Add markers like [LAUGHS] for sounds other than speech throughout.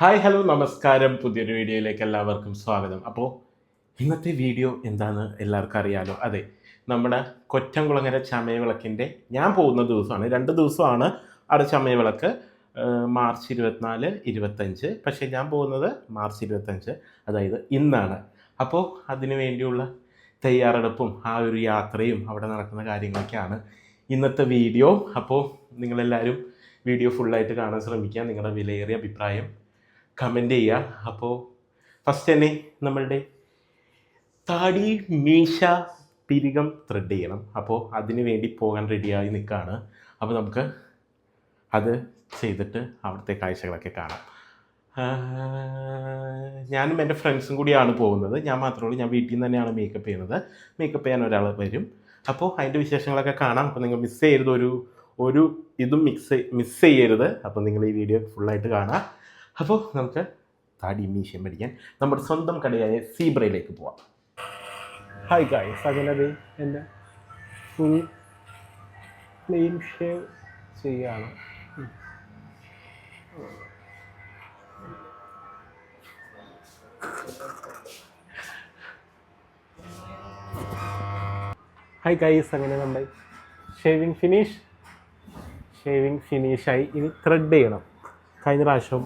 Hi hello നമസ്കാരം. പുതിയൊരു വീഡിയോയിലേക്ക് എല്ലാവർക്കും സ്വാഗതം. അപ്പോൾ ഇന്നത്തെ വീഡിയോ എന്താണെന്ന് എല്ലാവർക്കും അറിയാലോ. അതെ നമ്മുടെ കൊറ്റംകുളങ്ങര ചമയവിളക്കിന്റെ ഞാൻ പോകുന്ന ദിവസമാണ്. രണ്ട് ദിവസമാണ് അവിടെ ചമയവിളക്ക്. മാർച്ച് ഇരുപത്തിനാല് ഇരുപത്തഞ്ച് പക്ഷേ ഞാൻ പോകുന്നത് മാർച്ച് ഇരുപത്തഞ്ച് അതായത് ഇന്നാണ്. അപ്പോൾ അതിനു വേണ്ടിയുള്ള തയ്യാറെടുപ്പും ആ ഒരു യാത്രയും അവിടെ നടക്കുന്ന കാര്യങ്ങളൊക്കെയാണ് ഇന്നത്തെ വീഡിയോ. അപ്പോൾ നിങ്ങളെല്ലാവരും വീഡിയോ ഫുള്ളായിട്ട് കാണാൻ ശ്രമിക്കുക. നിങ്ങളുടെ വിലയേറിയ അഭിപ്രായം കമന്റ് ചെയ്യുക. അപ്പോൾ ഫസ്റ്റ് തന്നെ നമ്മളുടെ താടി മീശ പിരികം ത്രെഡ് ചെയ്യണം. അപ്പോൾ അതിന് വേണ്ടി പോകാൻ റെഡിയായി നിൽക്കുകയാണ്. അപ്പോൾ നമുക്ക് അത് ചെയ്തിട്ട് അവിടുത്തെ കാഴ്ചകളൊക്കെ കാണാം. ഞാനും എന്റെ ഫ്രണ്ട്സും കൂടിയാണ് പോകുന്നത്. ഞാൻ മാത്രമേ ഞാൻ വീട്ടിൽ നിന്ന് തന്നെയാണ് മേക്കപ്പ് ചെയ്യുന്നത്. മേക്കപ്പ് ചെയ്യാൻ ഒരാൾ വരും. അപ്പോൾ അതിന്റെ വിശേഷങ്ങളൊക്കെ കാണാം. അപ്പോൾ നിങ്ങൾ മിസ് ചെയ്യരുത്. ഒരു ഒരു ഇതും മിക്സ് മിസ് ചെയ്യരുത്. അപ്പോൾ നിങ്ങൾ ഈ വീഡിയോ ഫുള്ളായിട്ട് കാണാം അപ്പോൾ നമുക്ക് താടി മീശയും പഠിക്കാൻ നമ്മുടെ സ്വന്തം കടയായ സീബ്രയിലേക്ക് പോവാം. ഹായ് ഗായ്സ് അങ്ങനെ എന്റെ ഫുൾ ക്ലീൻ ഷേവ് ചെയ്യാണ്. ഹായ് ഗൈസ് അങ്ങനെ നമ്മുടെ ഷേവിങ് ഫിനിഷ് ഷേവിങ് ഫിനിഷായി ഇനി ത്രെഡ് ചെയ്യണം. കഴിഞ്ഞ പ്രാവശ്യം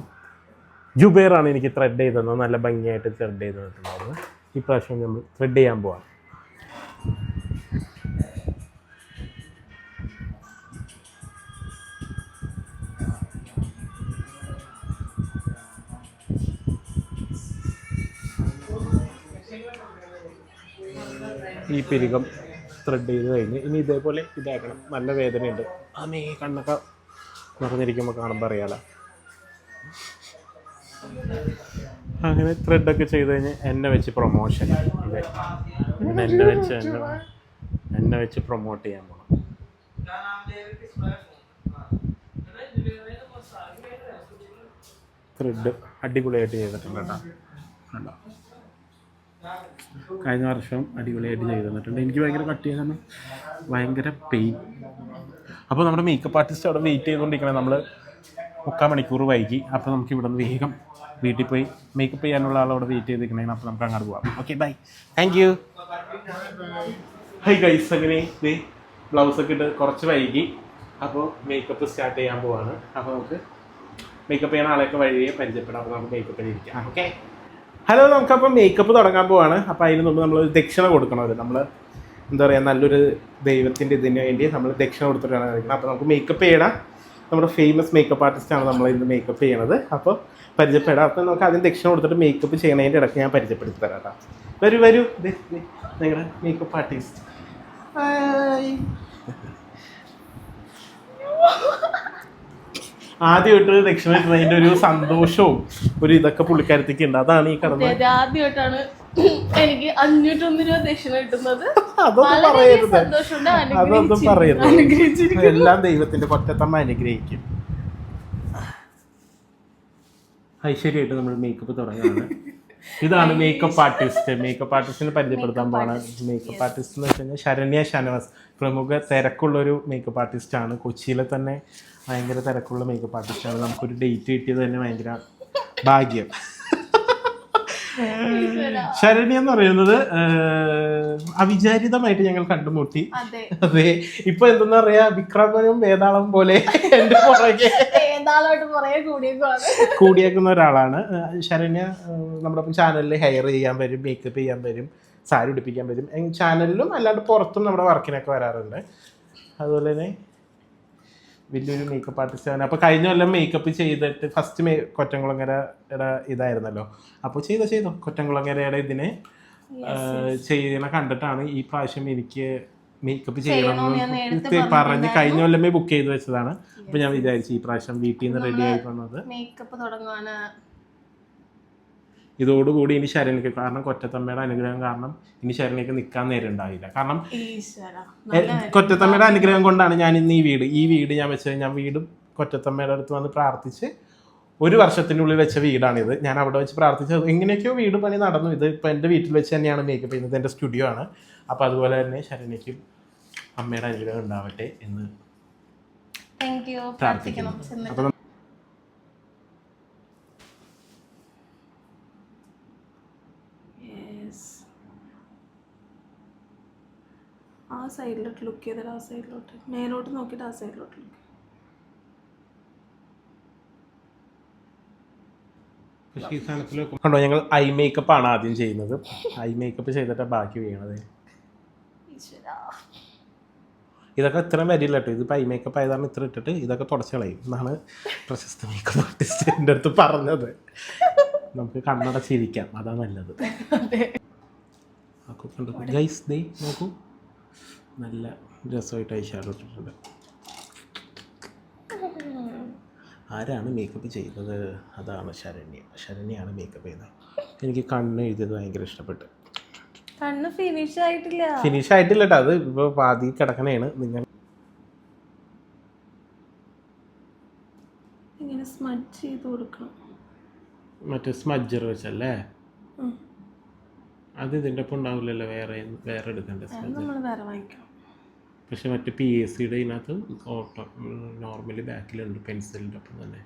ജുബേറാണ് എനിക്ക് ത്രെഡ് ചെയ്ത് തന്നത് നല്ല ഭംഗിയായിട്ട് ത്രെഡ് ചെയ്ത് തന്നിട്ടുണ്ടായിരുന്നു ഈ പ്രാവശ്യം നമ്മൾ ത്രെഡ് ചെയ്യാൻ പോവാം. ഈ പിരികം ത്രെഡ് ചെയ്ത് കഴിഞ്ഞ് ഇനി ഇതേപോലെ ഇതാക്കണം. നല്ല വേദനയുണ്ട്. ആമേ കണ്ണൊക്കെ നിറഞ്ഞിരിക്കുമ്പോൾ കാണുമ്പോൾ അറിയാലോ. അങ്ങനെ ത്രെഡൊക്കെ ചെയ്ത് കഴിഞ്ഞ് എന്നെ വെച്ച് പ്രൊമോഷൻ ഇന്ന് എന്നെ വെച്ച് എന്നെ എന്നെ വെച്ച് പ്രൊമോട്ട് ചെയ്യാൻ പോകണം ത്രെഡ് അടിപൊളിയായിട്ട് ചെയ്തിട്ടുണ്ട് കേട്ടോ. കഴിഞ്ഞ വർഷം അടിപൊളിയായിട്ട് ചെയ്തു തന്നിട്ടുണ്ട്. എനിക്ക് ഭയങ്കര കട്ട് ചെയ്താണ് ഭയങ്കര പെയിൻ അപ്പോൾ നമ്മുടെ മേക്കപ്പ് ആർട്ടിസ്റ്റ് അവിടെ വെയിറ്റ് ചെയ്തുകൊണ്ടിരിക്കണേ നമ്മൾ മുക്കാൽ മണിക്കൂർ വൈകി. അപ്പോൾ നമുക്ക് ഇവിടെ നിന്ന് വേഗം വീട്ടിൽ പോയി മേക്കപ്പ് ചെയ്യാനുള്ള ആളോട് വെയിറ്റ് ചെയ്തിരിക്കണേ. അപ്പോൾ നമുക്ക് അങ്ങോട്ട് പോവാം. Okay bye thank you hi guys അങ്ങനെ ദേ ബ്ലൗസ് ഒക്കെ ഇട്ട് കുറച്ച് വൈകി. അപ്പോൾ മേക്കപ്പ് സ്റ്റാർട്ട് ചെയ്യാൻ പോവാണ്. അപ്പോൾ നമുക്ക് മേക്കപ്പ് ചെയ്യുന്ന ആളെയൊക്കെ വഴിയെ പരിചയപ്പെടാം. അപ്പോൾ നമുക്ക് മേക്കപ്പ് ചെയ്തിരിക്കാം ഓക്കെ ഹലോ നമുക്കപ്പോൾ മേക്കപ്പ് തുടങ്ങാൻ പോവാണ്. അപ്പോൾ അതിന് മുമ്പ് നമ്മൾ ദക്ഷിണ കൊടുക്കണമല്ലോ നമ്മൾ എന്താ പറയുക നല്ലൊരു ദൈവത്തിന്റെ ഇതിന് വേണ്ടി നമ്മൾ ദക്ഷിണ കൊടുത്തിട്ടാണ് അപ്പോൾ നമുക്ക് മേക്കപ്പ് ചെയ്യണം നമ്മുടെ ഫേമസ് മേക്കപ്പ് ആർട്ടിസ്റ്റാണ് നമ്മൾ ഇന്ന് മേക്കപ്പ് ചെയ്യണത്. അപ്പോൾ പരിചയപ്പെടാം അപ്പോൾ നമുക്ക് ആദ്യം ദക്ഷിണ കൊടുത്തിട്ട് മേക്കപ്പ് ചെയ്യണതിന്റെ ഇടയ്ക്ക് ഞാൻ പരിചയപ്പെടുത്തി തരാം കേട്ടോ വരൂ വരൂ. നിങ്ങളുടെ മേക്കപ്പ് ആർട്ടിസ്റ്റ് ആദ്യമായിട്ട് ദക്ഷിണ കിട്ടുന്നതിന്റെ ഒരു സന്തോഷവും ഒരു ഇതൊക്കെ പുള്ളിക്കാരത്തേക്ക് ഉണ്ട്. അതാണ് ഈ കടന്ന് ആദ്യമായിട്ടാണ് എനിക്ക് അഞ്ഞൂറ്റൊന്ന് രൂപ ദക്ഷിണ കിട്ടുന്നത്. അതൊന്നും പറയരുത്. എല്ലാം ദൈവത്തിന്റെ കൊറ്റത്തമ്മ അനുഗ്രഹിക്കും. ഐശ്വര്യമായിട്ട് നമ്മൾ മേക്കപ്പ് തുടങ്ങുകയാണ്. ഇതാണ് മേക്കപ്പ് ആർട്ടിസ്റ്റ് മേക്കപ്പ് ആർട്ടിസ്റ്റിനെ പരിചയപ്പെടുത്താൻ പോണ മേക്കപ്പ് ആർട്ടിസ്റ്റ് എന്ന് വെച്ച് കഴിഞ്ഞാൽ ശരണ്യ ഷാനവാസ്. പ്രമുഖ തിരക്കുള്ളൊരു മേക്കപ്പ് ആർട്ടിസ്റ്റാണ് കൊച്ചിയിലെ തന്നെ ഭയങ്കര തിരക്കുള്ള മേക്കപ്പ് ആർട്ടിസ്റ്റാണ് നമുക്കൊരു ഡേറ്റ് കിട്ടിയത് തന്നെ ഭയങ്കര ഭാഗ്യം. ശരണ്യ എന്ന് പറയുന്നത് അവിചാരിതമായിട്ട് ഞങ്ങൾ കണ്ടുമുട്ടി. അതെ. ഇപ്പൊ എന്തെന്ന് പറയാ വിക്രമനും വേതാളം പോലെ എന്റെ പുറകെ കൂടിയേക്കുന്ന ഒരാളാണ്. ശരണ്യ നമ്മുടെ ചാനലിൽ ഹെയർ ചെയ്യാൻ വരും മേക്കപ്പ് ചെയ്യാൻ വരും സാരി ഉടുപ്പിക്കാൻ വരും. ചാനലിലും അല്ലാണ്ട് പുറത്തും നമ്മുടെ വർക്കിനൊക്കെ വരാറുണ്ട്. അതുപോലെ തന്നെ വലിയൊരു മേക്കപ്പ് ആർട്ടിസ്റ്റ് ആണ്. അപ്പോൾ കഴിഞ്ഞ കൊല്ലം മേക്കപ്പ് ചെയ്തിട്ട് ഫസ്റ്റ് മേ കൊറ്റംകുളങ്ങരയുടെ ഇതായിരുന്നല്ലോ. അപ്പോൾ ചെയ്തോ ചെയ്തോ. കൊറ്റംകുളങ്ങരയുടെ ഇതിന് ചെയ്യണ കണ്ടിട്ടാണ് ഈ പ്രാവശ്യം എനിക്ക് മേക്കപ്പ് ചെയ്യണം പറഞ്ഞ് കഴിഞ്ഞ കൊല്ലമേ ബുക്ക് ചെയ്ത് വെച്ചതാണ്. അപ്പോൾ ഞാൻ വിചാരിച്ചു ഈ പ്രാവശ്യം വീട്ടിൽ നിന്ന് റെഡി ആയി വന്നത്. മേക്കപ്പ് തുടങ്ങാന് ഇതോടുകൂടി ഇനി ശരണിക്ക് കാരണം കൊറ്റത്തമ്മയുടെ അനുഗ്രഹം കാരണം ഇനി ശരണിക്ക് നിൽക്കാൻ നേരം ഉണ്ടാവില്ല കാരണം കൊറ്റത്തമ്മയുടെ അനുഗ്രഹം കൊണ്ടാണ് ഞാൻ ഇന്ന് ഈ വീട് ഈ വീട് ഞാൻ വെച്ചത് ഞാൻ വീടും കൊറ്റത്തമ്മയുടെ അടുത്ത് വന്ന് പ്രാർത്ഥിച്ച് ഒരു വർഷത്തിനുള്ളിൽ വെച്ച വീടാണിത്. ഞാൻ അവിടെ വെച്ച് പ്രാർത്ഥിച്ചത്. എങ്ങനെയൊക്കെയോ വീട് പണി നടന്നു. ഇത് ഇപ്പം എന്റെ വീട്ടിൽ വെച്ച് തന്നെയാണ് മേക്കപ്പ് ചെയ്യുന്നത്. എന്റെ സ്റ്റുഡിയോ ആണ്. അപ്പോൾ അതുപോലെ തന്നെ ശരണിക്കും അമ്മയുടെ അനുഗ്രഹം ഉണ്ടാവട്ടെ എന്ന് പ്രാർത്ഥിക്കുന്നു. പ്രാർത്ഥിക്കണം ചെന്നിട്ട് അപ്പോൾ ആ സൈഡിലോട്ട് ലുക്ക് ചെയ്തിട്ട് ആ സൈഡിലോട്ട് മേലോട്ട് നോക്കിയിട്ട് ആ സൈഡിലോട്ട് ലുക്ക് കണ്ടോ ഞങ്ങൾ ഐ മേക്കപ്പ് ആണ് ആദ്യം ചെയ്യുന്നത്. ഐ മേക്കപ്പ് ചെയ്തിട്ട് ബാക്കി വീണത്. ഇതൊക്കെ ഇത്ര വരില്ല കേട്ടോ. ഇതിപ്പോൾ ഐ മേക്കപ്പ് ആയതാണ് ഇത്ര ഇട്ടിട്ട് ഇതൊക്കെ തുടച്ച് കളയും. എന്നാണ് പ്രശസ്ത മേക്കപ്പ് ആർട്ടിസ്റ്റ് എന്റെ അടുത്ത് പറഞ്ഞത്. നമുക്ക് കണ്ണടച്ചിരിക്കാം. അതാ നല്ലത്. [LAUGHS] ഗൈസ് ദേ നോക്കൂ. നല്ല രസമായിട്ട് ഐഷാഡോ ഇട്ടിട്ടുണ്ട് ആരാണ് മേക്കപ്പ് ചെയ്യുന്നത്? അതാണ് ശരണ്യ. ശരണ്യാണ് മേക്കപ്പ് ചെയ്യുന്നത്. എനിക്ക് കണ്ണ് എഴുതിയത് ഭയങ്കര ഇഷ്ടപ്പെട്ടു. കണ്ണ് ഫിനിഷ് ആയിട്ടില്ല. ഫിനിഷ് ആയിട്ടില്ല കേട്ടോ അത് ഇപ്പോൾ പാതി കിടക്കണേണ്. നിങ്ങൾ ഇങ്ങനെ സ്മജ് ചെയ്ത് കൊടുക്കണം. മറ്റേ സ്മജ്ജർ വെച്ചല്ലേ. അത് ഇതിന്റെ ഒപ്പം ഉണ്ടാവില്ലല്ലോ വേറെ വേറെ എടുക്കേണ്ട നമ്മൾ വേറെ വാങ്ങിക്കണം. പക്ഷെ മറ്റേ പി എസ് സിയുടെ ഇതിനകത്ത് ഓട്ടോ നോർമലി ബാക്കിലുണ്ട് പെൻസിലിന്റെ ഒപ്പം തന്നെ.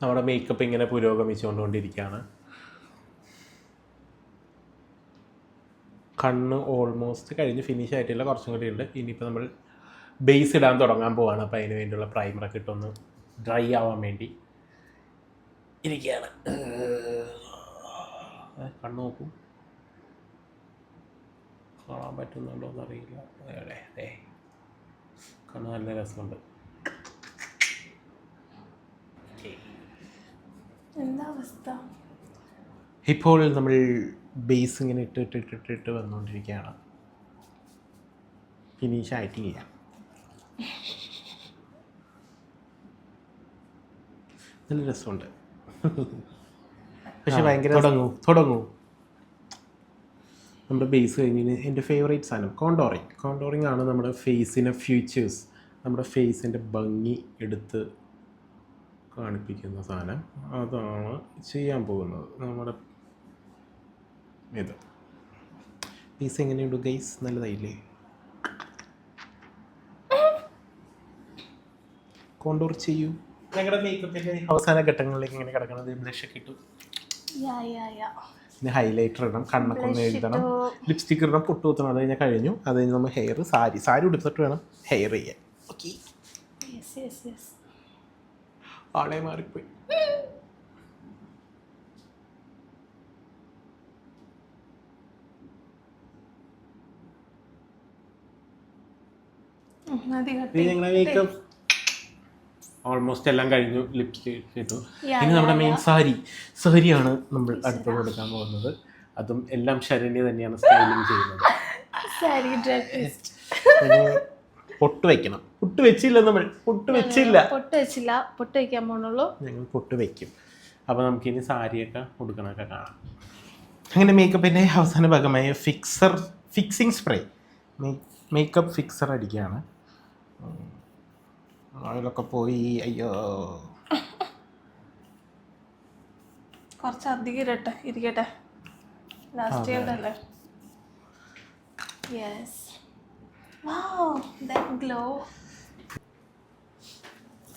നമ്മുടെ മേക്കപ്പ് ഇങ്ങനെ പുരോഗമിച്ചുകൊണ്ടുകൊണ്ടിരിക്കുകയാണ്. കണ്ണ് ഓൾമോസ്റ്റ് കഴിഞ്ഞ് ഫിനിഷ് ആയിട്ടില്ല കുറച്ചും കൂടി ഉണ്ട്. ഇനിയിപ്പോൾ നമ്മൾ ബേസ് ഇടാൻ തുടങ്ങാൻ പോവാണ്. അപ്പോൾ അതിന് വേണ്ടിയുള്ള പ്രൈമറൊക്കെ ഇട്ടൊന്ന് ഡ്രൈ ആവാൻ വേണ്ടി ഇരിക്കുകയാണ്. നോക്കൂ. കാണാൻ പറ്റുന്നുണ്ടോ എന്നറിയില്ല. ഏ കണ്ണ് നല്ല രസമുണ്ട്. എന്താ അവസ്ഥ? ഇപ്പോൾ നമ്മൾ ബേസ് ഇങ്ങനെ ഇട്ട് ഇട്ട് ഇട്ട് ഇട്ട് ഇട്ട് വന്നുകൊണ്ടിരിക്കുകയാണ്. ഫിനിഷ് ആയിട്ടില്ല [LAUGHS] നല്ല രസമുണ്ട്. [LAUGHS] പക്ഷെ ഭയങ്കര തുടങ്ങൂ തുടങ്ങൂ. നമ്മുടെ ബേസ് കഴിഞ്ഞ് എന്റെ ഫേവറേറ്റ് സാധനം കോണ്ടോറിങ് കോണ്ടോറിങ് ആണ് നമ്മുടെ ഫേസിനെ ഫ്യൂച്ചേഴ്സ് നമ്മുടെ ഫേസിന്റെ ഭംഗി എടുത്ത് കാണിപ്പിക്കുന്ന സാധനം. അതാണ് ചെയ്യാൻ പോകുന്നത്. നമ്മുടെ ഇത്. പീസ് എങ്ങനെയുണ്ട് ഗൈസ് നല്ലതായില്ലേ? കോണ്ടോർ ചെയ്യൂ. ഞങ്ങളുടെ മേക്കപ്പിന്റെ അവസാന ഘട്ടങ്ങളിലേക്ക് ഇങ്ങനെ കിടക്കുന്നത് ബ്ലഷ് ഒക്കെ ഇട്ടു. പിന്നെ ഹൈലൈറ്റർ ഇടണം കണ്ണൊക്കെ ഒന്ന് എഴുതണം. ലിപ്സ്റ്റിക് ഇടണം പൊട്ട് കുത്തണം. അത് കഴിഞ്ഞാൽ കഴിഞ്ഞു. അത് കഴിഞ്ഞ് നമ്മൾ ഹെയർ സാരി സാരി ഉടുത്തിട്ട് വേണം ഹെയർ ചെയ്യാൻ. ഓക്കെ ആളെ മാറിപ്പോയി. ഞങ്ങളെ മേക്കപ്പ് ഓൾമോസ്റ്റ് എല്ലാം കഴിഞ്ഞു ലിപ്സ്റ്റിക് ഇട്ടു. ഇനി നമ്മുടെ മെയിൻ സാരി. സാരിയാണ് നമ്മൾ അടുത്തോട് കൊടുക്കാൻ പോകുന്നത്. അതും എല്ലാം ശരണ്യ തന്നെയാണ് സ്റ്റൈലിംഗ് ചെയ്യുന്നത്. [LAUGHS] പൊട്ട് വെക്കണം. പൊട്ട് വെച്ചില്ല നമ്മൾ. പൊട്ട് വെച്ചില്ല. പൊട്ട് വെച്ചില്ല. പൊട്ട് വെക്കാൻ പോണുള്ളൂ. ഞങ്ങൾ പൊട്ട് വെക്കും. അപ്പോൾ നമുക്കിനി സാരിയൊക്കെ ഉടുക്കണമൊക്കെ കാണാം. അങ്ങനെ മേക്കപ്പിന്റെ അവസാന ഭാഗമായ fixer fixing spray makeup fixer അടിക്കുകയാണ്. ഉം. അതിലൊക്കെ പോയി അയ്യോ. കുറച്ച് അധികം ഇരട്ടെ ഇരിക്കട്ടെ ലാസ്റ്റ് അല്ലേ യെസ് ഗ്ലോ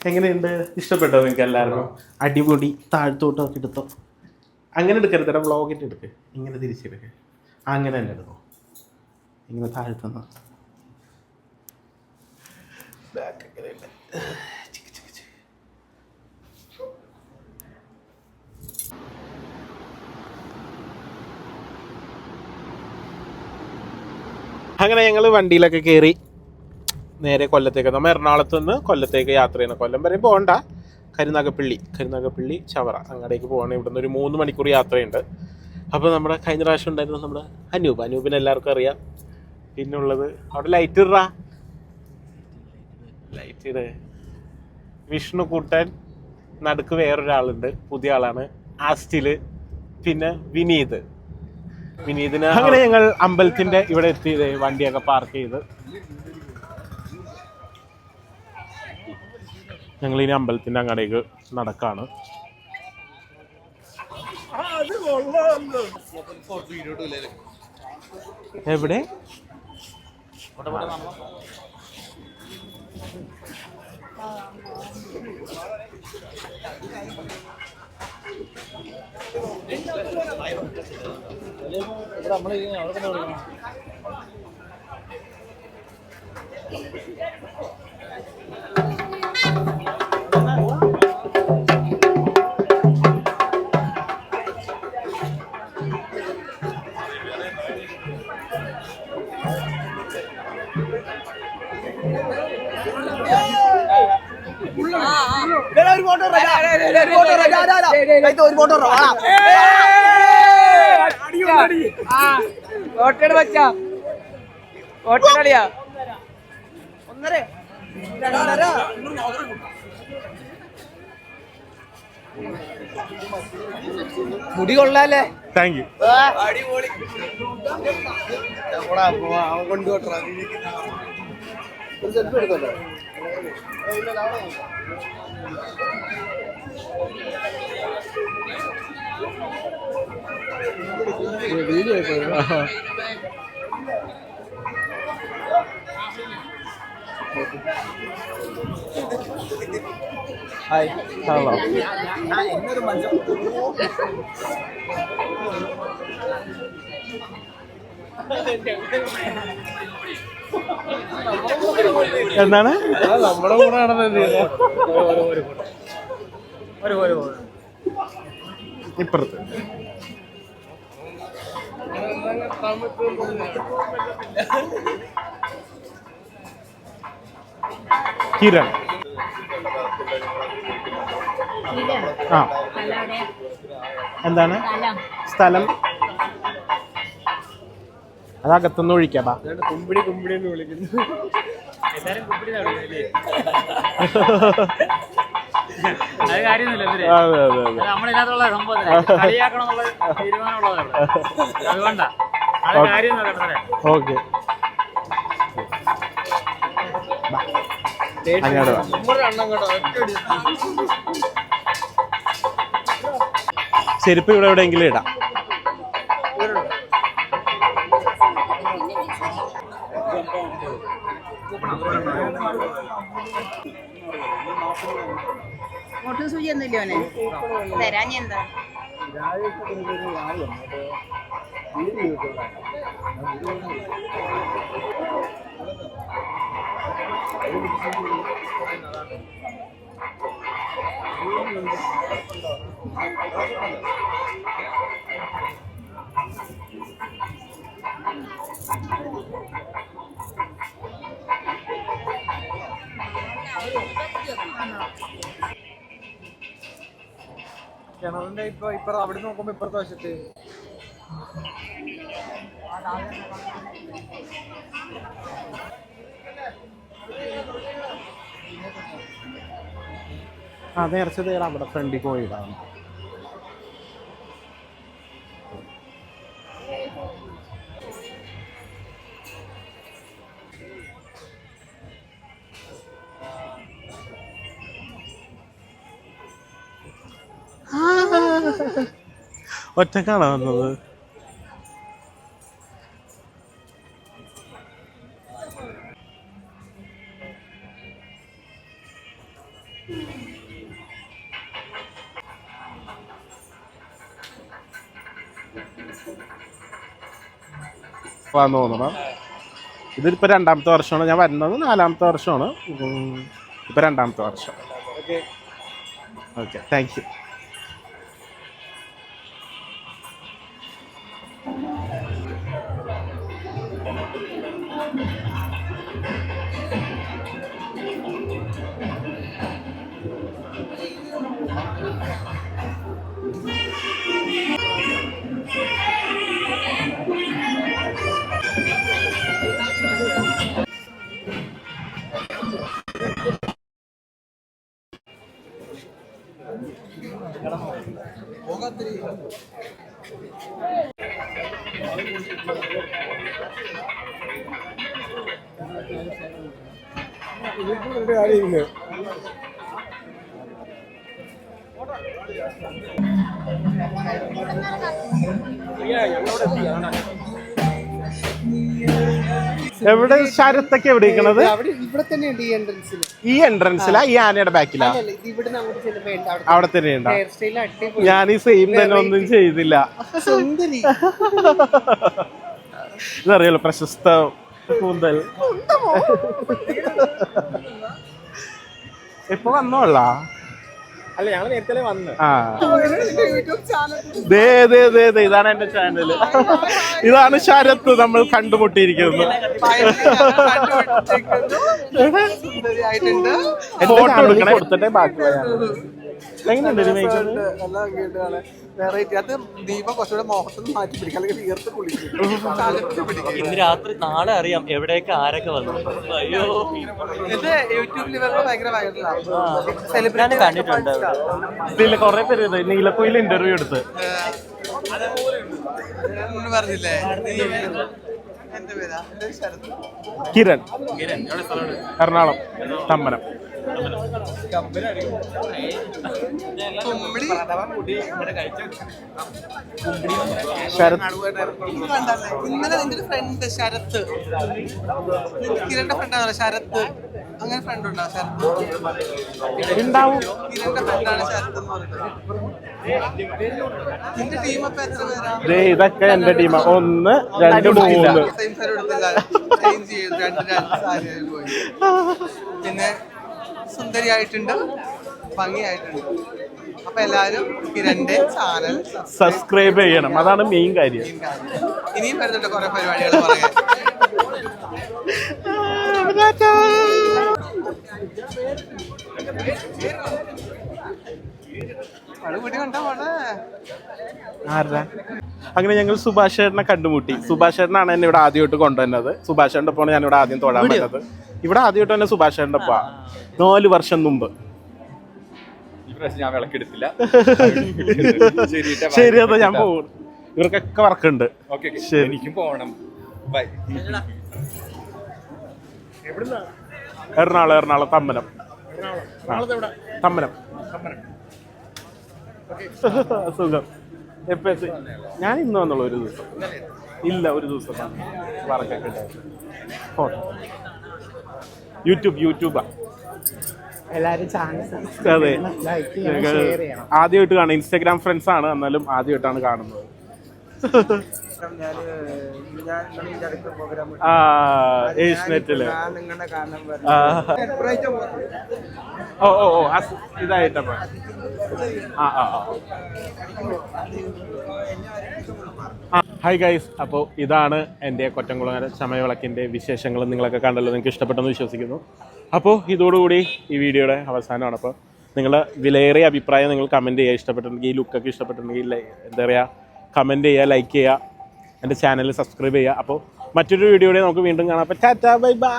എങ്ങനെയുണ്ട്? ഇഷ്ടപ്പെട്ടോ നിങ്ങൾക്ക് എല്ലാവർക്കും? അടിപൊളി താഴ്ത്തോട്ടോ എടുത്തോ? അങ്ങനെ എടുക്കരുത് വ്ളോഗിന്റെ എടുക്ക്. ഇങ്ങനെ തിരിച്ചെടുക്ക്. അങ്ങനെ തന്നെ എടുക്കും ഇങ്ങനെ താഴ്ത്തുന്നു. അങ്ങനെ ഞങ്ങൾ വണ്ടിയിലൊക്കെ കയറി നേരെ കൊല്ലത്തേക്ക്. നമ്മൾ എറണാകുളത്ത് നിന്ന് കൊല്ലത്തേക്ക് യാത്ര ചെയ്യുന്ന കൊല്ലം വരെ പോകണ്ട കരുനാഗപ്പള്ളി കരുനാഗപ്പള്ളി ചവറ അങ്ങടേക്ക് പോകണം ഇവിടുന്ന് ഒരു മൂന്ന് മണിക്കൂർ യാത്രയുണ്ട്. അപ്പോൾ നമ്മുടെ കഴിഞ്ഞ പ്രാവശ്യം ഉണ്ടായിരുന്നു നമ്മുടെ അനൂപ്. അനൂപിനെ എല്ലാവർക്കും അറിയാം. പിന്നുള്ളത് അവിടെ ലൈറ്റ് ഇടാ ലൈറ്റ് ഇട് വിഷ്ണു കൂട്ടൻ നടുക്ക് വേറൊരാളുണ്ട് പുതിയ ആളാണ് ആസ്റ്റിൽ പിന്നെ വിനീത്. വിനീതിന് അങ്ങനെ ഞങ്ങൾ അമ്പലത്തിന്റെ ഇവിടെ എത്തി വണ്ടിയൊക്കെ പാർക്ക് ചെയ്ത്. ഞങ്ങൾ ഇനി അമ്പലത്തിന്റെ അങ്ങടേക്ക് നടക്കാണ്. എവിടെ? ഇവിടെ നമ്മൾ അവിടെ തന്നെ ഓട്ടയുടെ വച്ച. ഓട്ടടിയാ മുടി കൊള്ളാല്ലേ? താങ്ക് യു ഹലോ എന്താണ്? നമ്മുടെ കൂടെ നടന്നത് ഇപ്പുറത്ത്. കിരൺ. ആ. എന്താണ്? സ്ഥലം. അതകത്തുനിന്ന് ഒഴിക്കാടാ കുമ്പിടി കുമ്പിടി എന്ന് വിളിക്കുന്നു. [LAUGHS] അത് കാര്യമൊന്നുമില്ല ഇവർ. അതെ അതെ അതെ. നമ്മളിതിനകത്തുള്ള സംഭവം കളിയാക്കണമെന്നുള്ള തീരുമാനമുള്ളതാണ് അതുകൊണ്ടാ. അത് ഓക്കേ. കാര്യം നോക്കട്ടെ ഓക്കെ. അങ്ങോട്ട് വാ. നമ്മുടെ അണ്ണം കേട്ടോ ഒറ്റടി ചെരുപ്പ് ഇവിടെ എവിടെയെങ്കിലും ഇടാം. സൂചിയൊന്നുമില്ല അവന് തരാൻ എന്താ കിണറിന്റെ ഇപ്പൊ ഇപ്പറ അവിടെ നോക്കുമ്പോ ഇപ്പുറത്തെ വശത്ത്. ആ നേർച്ച അവിടെ ഫ്രണ്ടിൽ പോയി [LAUGHS] ഒറ്റക്കാണോ വന്നത്? വന്നു തോന്നണം ഇതിപ്പോ രണ്ടാമത്തെ വർഷമാണ്. ഞാൻ വരുന്നത് നാലാമത്തെ വർഷമാണ്. ഇപ്പൊ രണ്ടാമത്തെ വർഷം. Okay thank you എവിടെ ശരത്തൊക്കെ എവിടെ ഇരിക്കണത്? ഇവിടെ ഈ എൻട്രൻസിൽ ഈ എൻട്രൻസിലാ ഈ ആനയുടെ ബാക്കിലാ? അവിടെ തന്നെയുണ്ടോ തന്നെ ഞാൻ ഈ സെയിം തന്നെ ഒന്നും ചെയ്തില്ല. ഇതറിയല്ലോ ഇതറിയാലോ പ്രശസ്ത കൂന്തൽ. ഇപ്പൊ വന്നോള? അല്ല ഞങ്ങൾ നേരത്തെ വന്ന് ആ. ദേ ദേ ദേ ദേ ഇതാണ് എന്റെ ചാനൽ ഇതാണ് ശരത്ത് നമ്മൾ കണ്ടുമുട്ടിയിരിക്കുന്നത്. ഫോട്ടോ എടുക്കണേ. കൊടുത്തിട്ടേ ബാക്കി എങ്ങനെയുണ്ട് ഒരു makeup? വെറൈറ്റി അത്? ദീപ കുറച്ചുകൂടെ മുഖത്ത് മാറ്റി അല്ലെങ്കിൽ കുളിക്കും ഇന്ന് രാത്രി നാളെ അറിയാം എവിടെയൊക്കെ ആരൊക്കെ വന്നു. അയ്യോ. ഇത് യൂട്യൂബ് ലെവലിൽ ഭയങ്കര വൈറലാണ് ഞാൻ സെലിബ്രിറ്റി കണ്ടിട്ടുണ്ട് ഇതിൽ കൊറേ പേര് നീലക്കോയിൽ ഇന്റർവ്യൂ എടുത്ത്. പറഞ്ഞില്ലേ? കിരൺ. എറണാകുളം. തമ്മനം. കുമ്മിടി ശരത് ഇന്നലെ നിന്റെ ഒരു ഫ്രണ്ട് ശരത്ത്. കിരണിന്റെ ഫ്രണ്ടാണല്ലോ ശരത്ത്. അങ്ങനെ ഫ്രണ്ട് ഉണ്ടോ? ശരത്ത്. ഉണ്ടാവും. കിരണിന്റെ ഫ്രണ്ടാണ് ശരത്ത് എന്ന് പറയുന്നത് നിന്റെ ടീം അപ്പൊ എത്ര പേരാ? ഇതൊക്കെ എന്റെ ടീമാ ഒന്ന് രണ്ട് മൂന്ന്. സെയിം സാരി എടുത്തില്ല ചേഞ്ച് ചെയ്തു രണ്ട് രണ്ട് സാരി പോയി. പിന്നെ സുന്ദരിയായിട്ടുണ്ട് ഭംഗിയായിട്ടുണ്ട്. അപ്പൊ എല്ലാരും കിരണിന്റെ ചാനൽ സബ്സ്ക്രൈബ് ചെയ്യണം. അതാണ് മെയിൻ കാര്യം. ഇനിയും വരുന്നുണ്ട് കുറെ പരിപാടികൾ പറയാൻ പടുകൂടി കണ്ടാ പോണേ ആരുടെ അങ്ങനെ ഞങ്ങൾ സുഭാഷ് ചേട്ടനെ കണ്ടുമുട്ടി. സുഭാഷ് ചേട്ടനാണ് എന്നെ ഇവിടെ ആദ്യമായിട്ട് കൊണ്ടുവന്നത്. സുഭാഷ് ചേട്ടന്റെ ഒപ്പമാണ് ഞാൻ ഇവിടെ ആദ്യം തൊഴാൻ പറ്റുന്നത് ഇവിടെ ആദ്യമായിട്ട് തന്നെ സുഭാഷ് ചേട്ടന്റെ ഒപ്പാ. നാല് വർഷം മുമ്പ്. ഞാൻ വിളക്കെടുത്തില്ല. [LAUGHS] ശരി അതാ ഞാൻ പോകും ഇവർക്കൊക്കെ വർക്കുണ്ട്. ഓക്കെ ശരി. എനിക്കും പോകണം. ബൈ. എറണാകുളം എറണാകുളം തമ്മനം. തമ്മനം. [LAUGHS] സുഖം. എപ്പോഴത്തെ ഞാൻ ഇന്ന് വന്നുള്ളൂ ഒരു ദിവസം. ഇല്ല ഒരു ദിവസം വർക്കൊക്കെ ഉണ്ടായിരുന്നു. യൂട്യൂബ് യൂട്യൂബാ. എല്ലാരും ചാൻസ് അതെ. ആദ്യമായിട്ട് കാണാം ഇൻസ്റ്റാഗ്രാം ഫ്രണ്ട്സ് ആണ് എന്നാലും ആദ്യമായിട്ടാണ് കാണുന്നത്. ഏഷ്യനെറ്റിൽ ഓ ഓ ഓ ഇതായിട്ടപ്പോ ആ ആ ഹായ് ഗൈസ്. അപ്പോൾ ഇതാണ് എന്റെ കൊറ്റംകുളങ്ങര ചമയവിളക്കിന്റെ വിശേഷങ്ങൾ നിങ്ങളൊക്കെ കണ്ടല്ലോ. നിങ്ങൾക്ക് ഇഷ്ടപ്പെട്ടെന്ന് വിശ്വസിക്കുന്നു. അപ്പോൾ ഇതോടുകൂടി ഈ വീഡിയോയുടെ അവസാനമാണ്. അപ്പോൾ നിങ്ങളുടെ വിലയേറിയ അഭിപ്രായം നിങ്ങൾ കമന്റ് ചെയ്യുക ഇഷ്ടപ്പെട്ടിട്ടുണ്ടെങ്കിൽ ഈ ലുക്കൊക്കെ ഇഷ്ടപ്പെട്ടിട്ടുണ്ടെങ്കിൽ ഇല്ലേ എന്താ പറയുക കമന്റ് ചെയ്യുക ലൈക്ക് ചെയ്യുക എന്റെ ചാനൽ സബ്സ്ക്രൈബ് ചെയ്യുക. അപ്പോൾ മറ്റൊരു വീഡിയോയുടെ നമുക്ക് വീണ്ടും കാണാം. അപ്പോൾ ടാറ്റാ ബൈ ബൈ